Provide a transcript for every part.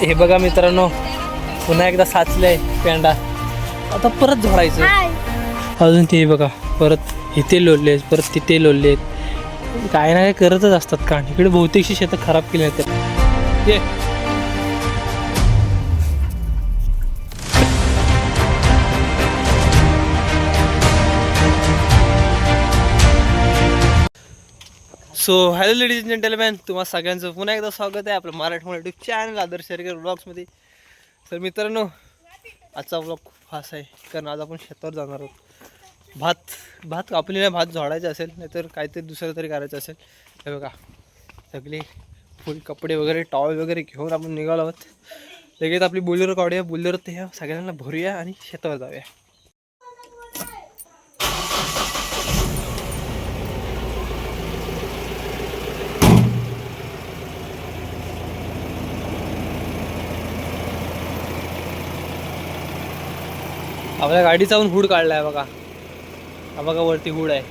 हे बघा मित्रांनो पुन्हा एकदा साचलंय पेंडा. आता परत झोडायचं. अजून ते बघा परत इथे लोळले आहेत परत तिथे लोळले आहेत. काय ना काय करतच असतात कारण इकडे बहुतेकशी शेतं खराब केली आहेत so hello ladies and gentleman तुम्हा सगळ्यांचं पुन्हा एकदा स्वागत आहे आपलं मराठमोळं युट्यूब चॅनल आदर्श शेरकर ब्लॉग्समध्ये तर मित्रांनो आजचा ब्लॉग खूप खास आहे कारण आज आपण शेतावर जाणार आहोत. भात भात कापलेला भात झोडायचा असेल नाहीतर काहीतरी दुसरं तरी करायचं असेल. हे बघा सगळे फुल कपडे वगैरे टॉवेल वगैरे घेऊन आपण निघालो आहोत. लगेच आपली बुलेरो काढूया बुलेरो ते ह्या सगळ्यांना भरूया आणि शेतावर जाऊया. आपल्या गाडीचा पण हुड काढला आहे बघा. हा बघा वरती हुड आहे.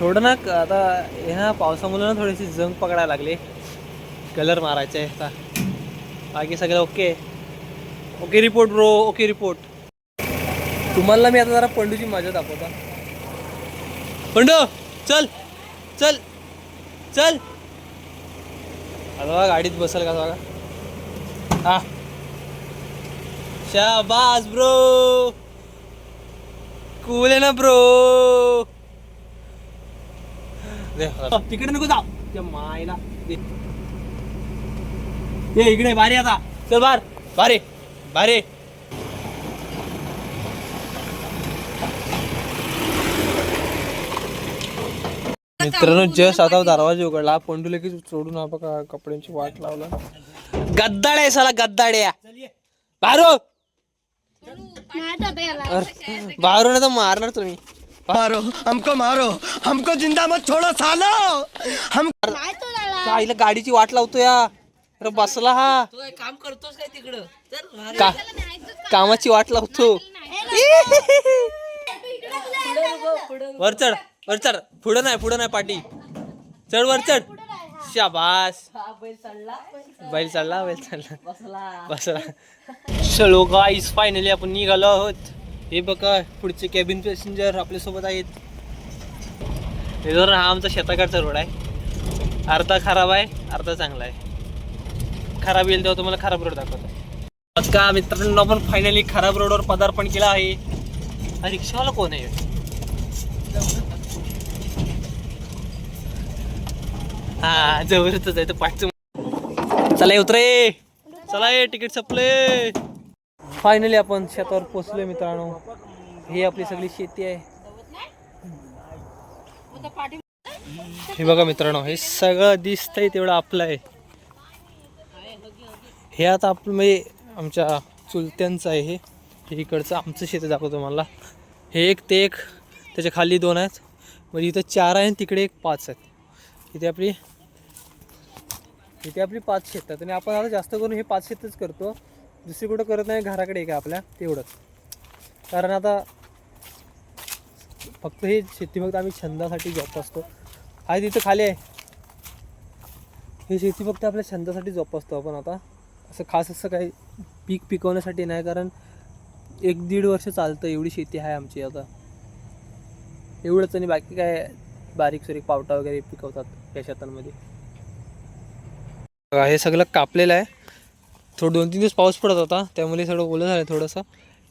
थोडं ना क- आता ह्या पावसामुळे ना थोडीशी जंग पकडायला लागली. कलर मारायचा आहे आता. बाकी सगळं okay. Okay report bro okay report. तुम्हाला मी आता जरा पंडूची मजा दाखवता. पंडू चल चल चल. आता बघा गाडीत बसल का बघा. हा. शाबास ब्रो कूल आहे ना ब्रो तिकडे नको जाऊ. त्या मायला. ये इकडे बारे आता. चल बार. बारे. बारे. मित्रांनो जस्ट आता दरवाजा उघडला. पंडू लगेच सोडून बघा कपड्यांची वाट लावला. गद्दाड आहे साला गद्दाड्या बारो! अरे, बाहेरून आता मारणार तुम्ही. मारो हमको मारो. हमको जिंदा मत छोड़ो सालो. हम आईला गाडीची वाट लावतो या? अरे बसला हा. काम करतोस काय तिकडं? तर का कामाची वाट लावतो. वर चढ वर चढ. पुढं नाही पुढं नाही पाठी चढ वर चढ. शाबास. बैल चढला. बैल चढला बैल चढला. बसला. बसला. चलो गाईस फायनली आपण निघालो आहोत. हे बघा पुढचे कॅबिन पॅसेंजर आपल्यासोबत आहेत. हे जर हा आमचा शेताकडचा रोड आहे. अर्धा खराब आहे अर्धा चांगला आहे. खराब येईल तेव्हा तुम्हाला खराब रोड दाखवतो. आज का मित्रांनो आपण फायनली खराब रोडवर पदार्पण केलं आहे. रिक्षावाला कोण आहे? हा जवळच आहे तर पाठचं. चला उतरे चला ये तिकीट संपले. फायनली आपण शेतावर पोचलोय मित्रांनो. ही आपली सगळी शेती आहे. हे बघा मित्रांनो हे सगळं दिसतंय तेवढं आपलं आहे. हे आता आपलं म्हणजे आमच्या चुलत्यांचं आहे हे. इकडचं आमचं शेत दाखवतो मला हे एक ते एक त्याच्याखाली दोन आहेत. म्हणजे इथं चार आहे आणि तिकडे एक पाच आहेत. इथे आपली इथे आपली पाच शेत आहेत. आणि आपण आता जास्त करून हे पाच शेतच करतो. दुसरी कुठं करत नाही घराकडे का आपल्या? तेवढंच. कारण आता फक्त हे शेती फक्त आम्ही छंदासाठी जोपासतो आहे तिथं खाली आहे. हे शेती फक्त आपल्या छंदासाठी जोपासतो आपण आता. असं खास असं काही पीक पिकवण्यासाठी नाही कारण एक दीड वर्ष चालतं एवढी शेती आहे आमची आता. एवढंच आणि बाकी काय बारीक सुरीक पावटा वगैरे पिकवतात या शेतांमध्ये. हे सगळं कापलेलं आहे. थोडं दोन तीन दिवस पाऊस पडत होता त्यामुळे सगळं ओलं झालं थोडंसं.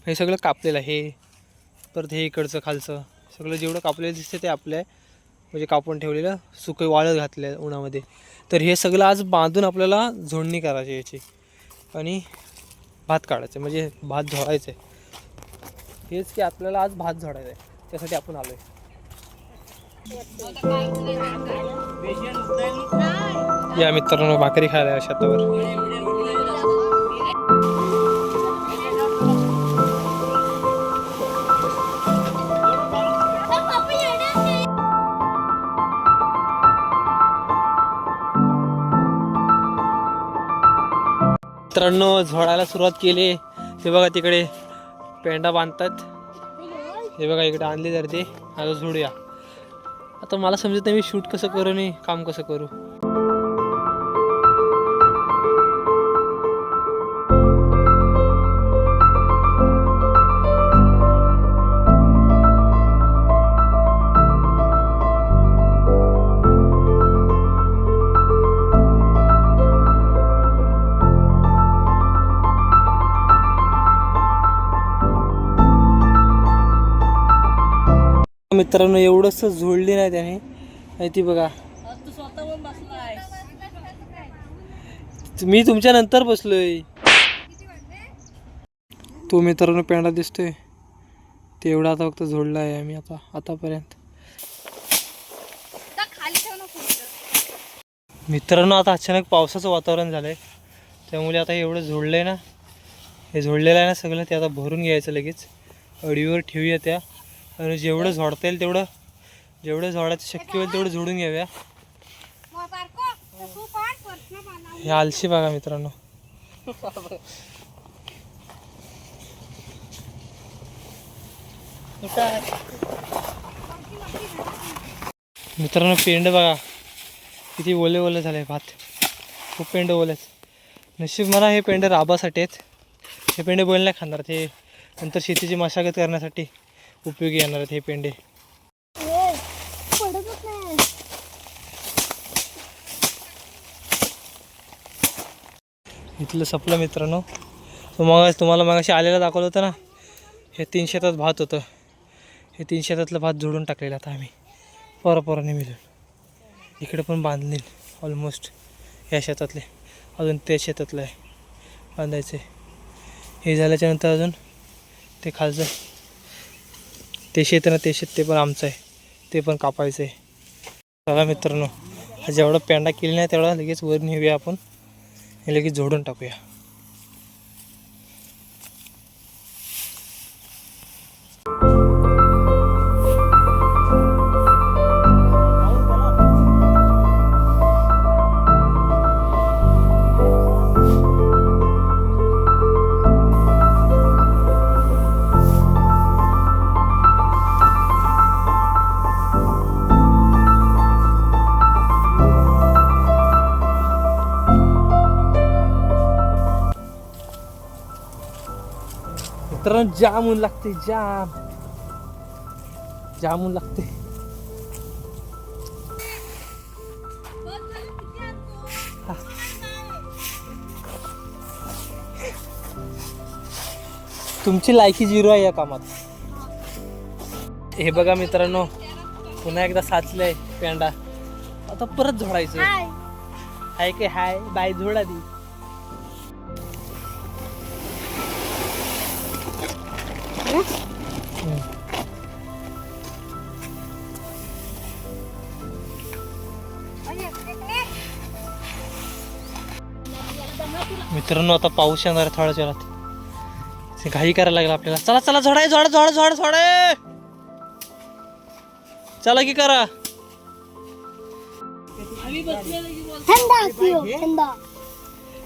हे सगळं कापलेलं आहे. हे परत हे इकडचं खालचं. सगळं जेवढं कापलेलं दिसतं ते आपलं म्हणजे कापून ठेवलेलं सुकं वाळत घातलं उन्हामध्ये. तर हे सगळं आज बांधून आपल्याला झोडणी करायची याची. आणि भात काढायचं म्हणजे भात झोडायचं आहे हेच की आपल्याला आज भात झोडायचं आहे त्यासाठी आपण आलो आहे या मित्रांनो भाकरी खायला शेतावर. मित्रांनो झोडायला सुरुवात केली. हे बघा तिकडे पेंडा बांधतात. हे बघा इकडे आणली तर ते आता झोडूया. आता मला समजत नाही मी शूट कसं करू आणि काम कसं करू. मित्रांनो एवढंच झोडली नाही त्याने. आणि ती बघा. मी तुमच्या नंतर बसलोय. तो मित्रांनो पेंडा दिसतोय. ते एवढा आता फक्त जोडला आहे आम्ही आता आतापर्यंत. मित्रांनो आता अचानक पावसाचं वातावरण झालंय. त्यामुळे आता एवढं जोडलंय ना. हे जोडलेलं आहे ना सगळं ते आता भरून घ्यायचं लगेच. अडीवर ठेवूया त्या. आणि जेवढं झोडता येईल तेवढं जेवढं झोडायचं शक्य होईल तेवढं झोडून घ्याव्या हे आलशी बघा मित्रांनो. मित्रांनो पेंड बघा. किती ओले ओले झाले भात. खूप पेंड ओलेच नशीब मला हे पेंड राबासाठी आहेत. हे पेंड बोल नाही खाणार ते नंतर शेतीची मशागत करण्यासाठी. उपयोगी येणार आहेत हे पेंडे. इथलं सपलं मित्रांनो. तो मग तुम्हाला मगाशी आलेला दाखवलं होतं ना? हे तीन शेतात भात होतं. हे तीन शेतातलं भात जोडून टाकलेलं आता आम्ही. परपराने मिळून. इकडे पण बांधले ऑलमोस्ट ह्या शेतातले. अजून त्या शेतातलं आहे. बांधायचं हे झाल्याच्यानंतर अजून ते खालचं. ते शेत ना ते शेत ते पण आमचं आहे. ते पण कापायचं आहे. चला मित्रांनो हा जेवढा पेंडा केली नाही तेवढा लगेच वर नेऊया आपण. हे लगेच जोडून टाकूया. मित्रांनो जाम ऊन लागते जाम. जाम ऊन लागते. तुमची लायकी झिरो आहे या कामात. हे बघा मित्रांनो पुन्हा एकदा साचलंय पेंडा. आता परत झोडायचं. हाय. काय हाय? बाय झोडा दी. मित्रांनो आता पाऊस येणार आहे थोड्या वेळात ते घाई करायला लागला आपल्याला. चला चला झोडाय झोड झोड झोड झोडे चला की करा.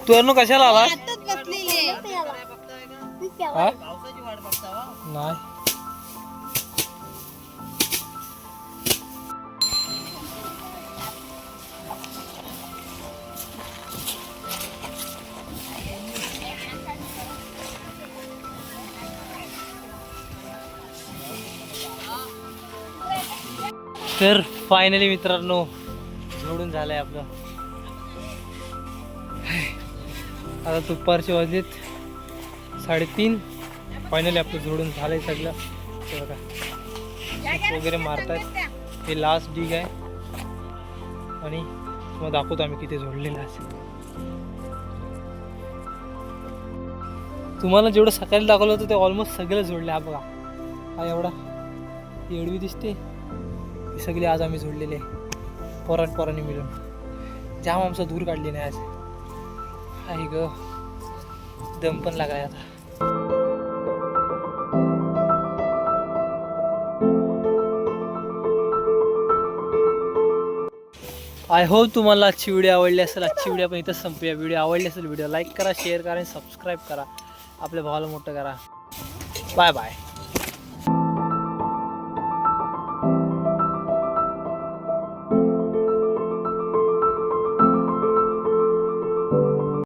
तू कशाला आला बसलेली तर फायनली मित्रांनो जोडून झालंय आपलं. आता दुपारचे वाजलेत साडेतीन. फायनली आपलं जोडून झालंय सगळं. हे बघा. वगैरे मारतात हे लास्ट डिग आहे. आणि मग दाखवतो आम्ही किती जोडलेलं असेल तुम्हाला जेवढं सकाळी दाखवलं होतं ते ऑलमोस्ट सगळं जोडलं हा बघा. हा एवढा. एवढी दिसते. ही सगळी आज आम्ही जोडलेली आहे. पोरान पोरांनी मिळून. जाम आमचा दूर काढले नाही आज. आई ग. दम पण लागलाय आता. आय होप तुम्हाला आजची व्हिडिओ आवडली असेल. आजची व्हिडिओ आपण इथं संपूया. व्हिडिओ आवडली असेल व्हिडिओ लाईक करा शेअर करा आणि सबस्क्राईब करा. आपल्या भावाला मोठं करा. Bye bye